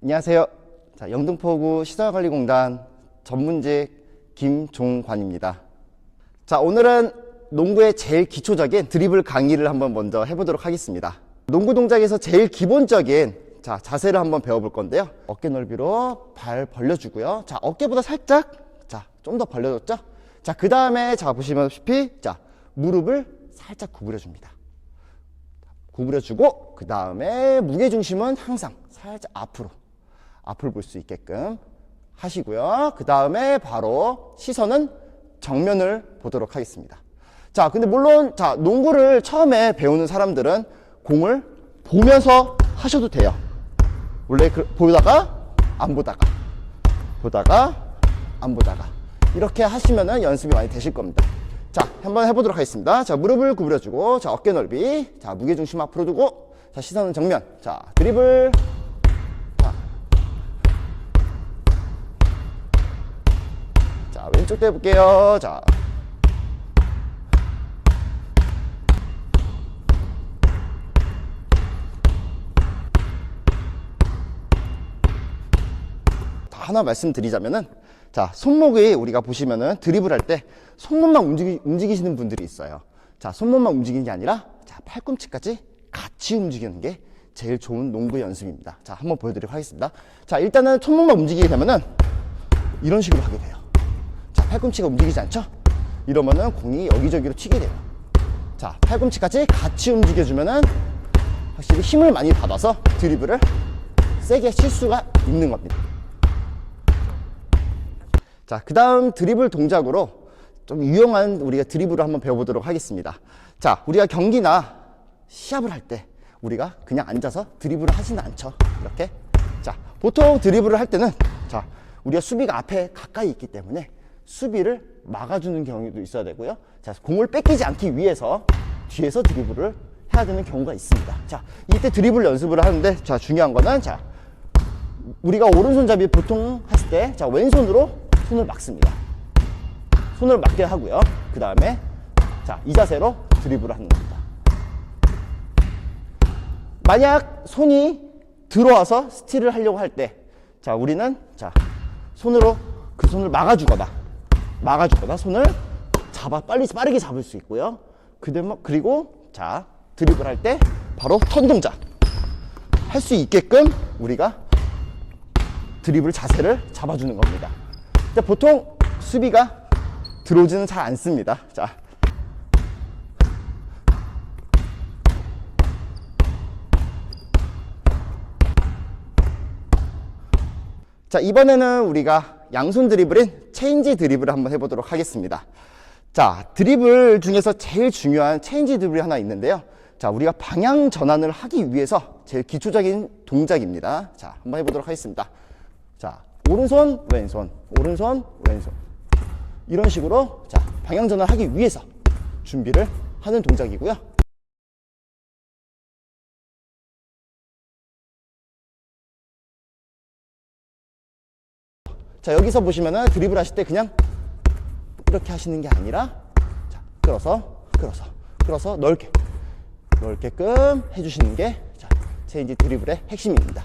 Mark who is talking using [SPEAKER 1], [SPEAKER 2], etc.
[SPEAKER 1] 안녕하세요. 자, 영등포구 시설관리공단 전문직 김종관입니다. 자, 오늘은 농구의 제일 기초적인 드리블 강의를 한번 먼저 해보도록 하겠습니다. 농구 동작에서 제일 기본적인 자, 자세를 한번 배워볼 건데요. 어깨 넓이로 발 벌려주고요. 자, 어깨보다 살짝, 자, 좀 더 벌려줬죠? 자, 그 다음에 자, 보시다시피, 자, 무릎을 살짝 구부려줍니다. 구부려주고 그 다음에 무게중심은 항상 살짝 앞으로 앞을 볼 수 있게끔 하시고요. 그 다음에 바로 시선은 정면을 보도록 하겠습니다. 자 근데 물론 자 농구를 처음에 배우는 사람들은 공을 보면서 하셔도 돼요. 원래 그, 보다가 안 보다가. 보다가 안 보다가. 이렇게 하시면은 연습이 많이 되실 겁니다. 자, 한번 해보도록 하겠습니다. 자, 무릎을 구부려주고, 자, 어깨 넓이, 자, 무게중심 앞으로 두고, 자, 시선은 정면, 자, 드리블, 자 왼쪽도 해볼게요. 자, 다 하나 말씀드리자면은 자 손목이 우리가 보시면은 드리블 할때 손목만 움직이, 움직이시는 분들이 있어요. 자 손목만 움직이는 게 아니라 자 팔꿈치까지 같이 움직이는 게 제일 좋은 농구 연습입니다. 자 한번 보여드리도록 하겠습니다. 자 일단은 손목만 움직이게 되면은 이런 식으로 하게 돼요. 자 팔꿈치가 움직이지 않죠 이러면은 공이 여기저기로 튀게 돼요 자 팔꿈치까지 같이 움직여주면은 확실히 힘을 많이 받아서 드리블을 세게 칠 수가 있는 겁니다 자, 그 다음 드리블 동작으로 좀 유용한 우리가 드리블을 한번 배워보도록 하겠습니다. 자, 우리가 경기나 시합을 할 때 우리가 그냥 앉아서 드리블을 하지는 않죠. 이렇게. 자, 보통 드리블을 할 때는 자, 우리가 수비가 앞에 가까이 있기 때문에 수비를 막아주는 경우도 있어야 되고요. 자, 공을 뺏기지 않기 위해서 뒤에서 드리블을 해야 되는 경우가 있습니다. 자, 이때 드리블 연습을 하는데 자, 중요한 거는 자, 우리가 오른손잡이 보통 했을 때, 자, 왼손으로 손을 막습니다. 손을 막게 하고요. 그 다음에, 자, 이 자세로 드리블을 하는 겁니다. 만약 손이 들어와서 스틸을 하려고 할 때, 자, 우리는, 자, 손으로 그 손을 막아주거나, 막아주거나, 손을 잡아, 빨리, 빠르게 잡을 수 있고요. 그대로, 그리고, 자, 드리블 할 때, 바로 턴 동작. 할 수 있게끔 우리가 드리블 자세를 잡아주는 겁니다. 보통 수비가 들어오지는 잘 않습니다. 자. 자, 이번에는 우리가 양손 드리블인 체인지 드리블을 한번 해보도록 하겠습니다. 자, 드리블 중에서 제일 중요한 체인지 드리블이 하나 있는데요. 자, 우리가 방향 전환을 하기 위해서 제일 기초적인 동작입니다. 자, 한번 해보도록 하겠습니다. 자, 오른손, 왼손, 오른손, 왼손. 이런 식으로 자, 방향 전환을 하기 위해서 준비를 하는 동작이고요. 자, 여기서 보시면은 드리블 하실 때 그냥 이렇게 하시는 게 아니라 자, 끌어서 끌어서 끌어서 넓게 넓게끔 해주시는 게 자, 체인지 드리블의 핵심입니다.